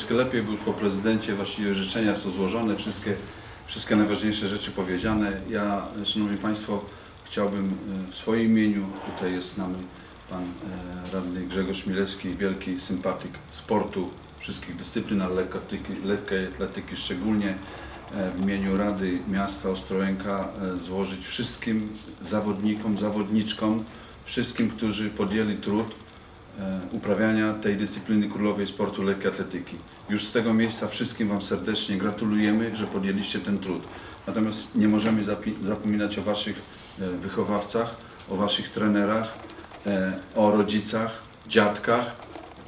troszeczkę lepiej, bo już po prezydencie właściwie życzenia są złożone, wszystkie, wszystkie najważniejsze rzeczy powiedziane. Ja, Szanowni Państwo, chciałbym e, w swoim imieniu, tutaj jest z nami Pan e, Radny Grzegorz Milewski, wielki sympatyk sportu, wszystkich dyscyplin, ale lekkiej atletyki szczególnie, e, w imieniu Rady Miasta Ostrołęka złożyć wszystkim zawodnikom, zawodniczkom, wszystkim, którzy podjęli trud uprawiania tej dyscypliny królowej sportu lekkiej atletyki. Już z tego miejsca wszystkim Wam serdecznie gratulujemy, że podjęliście ten trud. Natomiast nie możemy zapominać o Waszych e, wychowawcach, o Waszych trenerach, e, o rodzicach, dziadkach,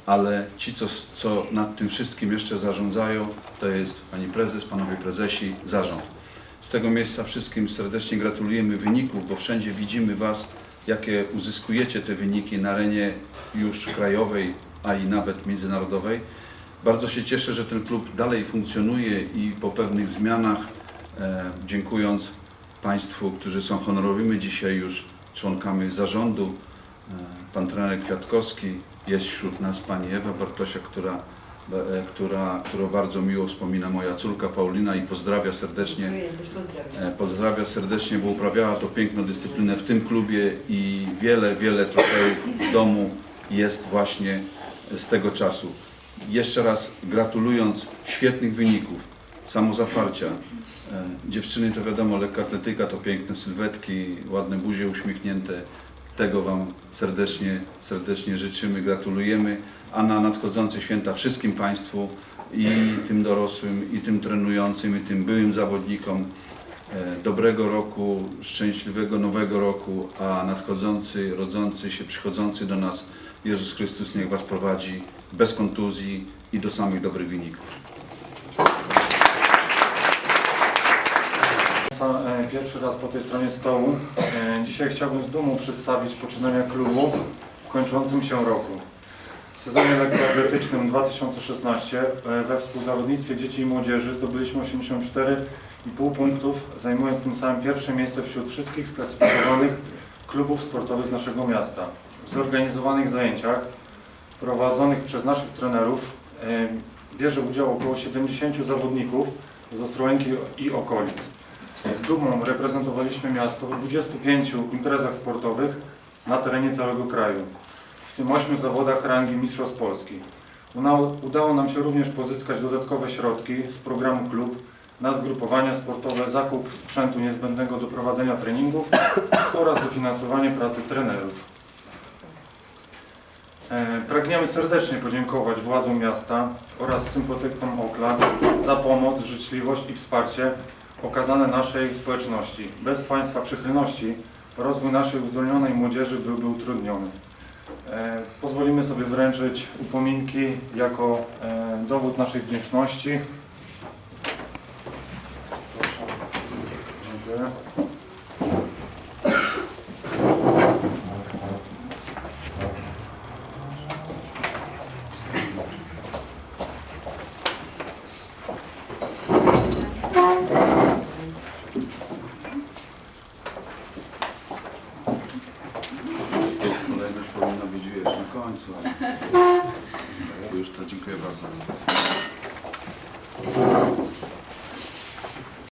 ale ci, co, co nad tym wszystkim jeszcze zarządzają, to jest Pani Prezes, Panowie Prezesi, zarząd. Z tego miejsca wszystkim serdecznie gratulujemy wyników, bo wszędzie widzimy Was, jakie uzyskujecie te wyniki na arenie już krajowej, a i nawet międzynarodowej. Bardzo się cieszę, że ten klub dalej funkcjonuje i po pewnych zmianach, e, dziękując Państwu, którzy są honorowymi dzisiaj już członkami zarządu, e, Pan trener Kwiatkowski, jest wśród nas Pani Ewa Bartosia, która, która, którą bardzo miło wspomina moja córka Paulina i pozdrawia serdecznie. E, Pozdrawia serdecznie, bo uprawiała to piękną dyscyplinę w tym klubie i wiele, wiele trofeów w domu jest właśnie z tego czasu. Jeszcze raz gratulując świetnych wyników, samozaparcia. E, Dziewczyny to wiadomo, lekkoatletyka to piękne sylwetki, ładne buzie uśmiechnięte. Tego Wam serdecznie, serdecznie życzymy, gratulujemy. A na nadchodzące święta wszystkim Państwu i tym dorosłym, i tym trenującym, i tym byłym zawodnikom e, dobrego roku, szczęśliwego nowego roku, a nadchodzący, rodzący się, przychodzący do nas Jezus Chrystus niech Was prowadzi bez kontuzji i do samych dobrych wyników. Państwa, e, Pierwszy raz po tej stronie stołu. E, Dzisiaj chciałbym z dumą przedstawić poczynania klubu w kończącym się roku. W sezonie lekkoatletycznym 2016 e, we współzawodnictwie dzieci i młodzieży zdobyliśmy 84,5 punktów, zajmując tym samym pierwsze miejsce wśród wszystkich sklasyfikowanych klubów sportowych z naszego miasta. W zorganizowanych zajęciach prowadzonych przez naszych trenerów e, bierze udział około 70 zawodników z Ostrołęki i okolic. Z dumą reprezentowaliśmy miasto w 25 imprezach sportowych na terenie całego kraju, w tym 8 zawodach rangi Mistrzostw Polski. Udało, nam się również pozyskać dodatkowe środki z programu Klub na zgrupowania sportowe, zakup sprzętu niezbędnego do prowadzenia treningów oraz dofinansowanie pracy trenerów. E, Pragniemy serdecznie podziękować władzom miasta oraz sympatykom Okla za pomoc, życzliwość i wsparcie okazane naszej społeczności. Bez Państwa przychylności rozwój naszej uzdolnionej młodzieży byłby utrudniony. E, pozwolimy sobie wręczyć upominki jako e, dowód naszej wdzięczności. Proszę. Dziękuję. Końcu. już to dziękuję bardzo.